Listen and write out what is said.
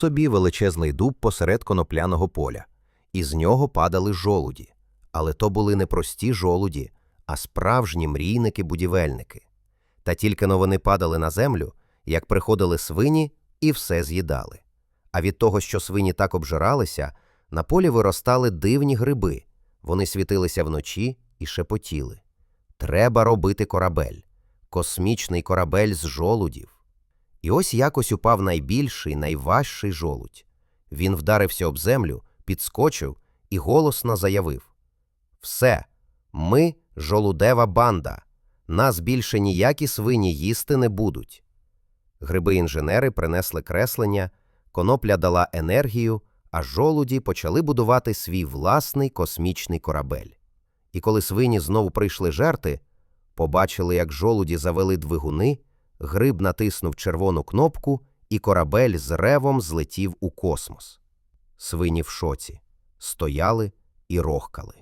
собі величезний дуб посеред конопляного поля, і з нього падали жолуді. Але то були не прості жолуді, а справжні мрійники-будівельники. Та тільки но вони падали на землю, як приходили свині і все з'їдали. А від того, що свині так обжиралися, на полі виростали дивні гриби. Вони світилися вночі і шепотіли. Треба робити корабель, космічний корабель з жолудів. І ось якось упав найбільший, найважчий жолудь. Він вдарився об землю, підскочив і голосно заявив: Все, ми жолудева банда. Нас більше ніякі свині їсти не будуть. Гриби-інженери принесли креслення, конопля дала енергію, а жолуді почали будувати свій власний космічний корабель. І коли свині знову прийшли жерти, побачили, як жолуді завели двигуни, гриб натиснув червону кнопку, і корабель з ревом злетів у космос. Свині в шоці, стояли і рохкали.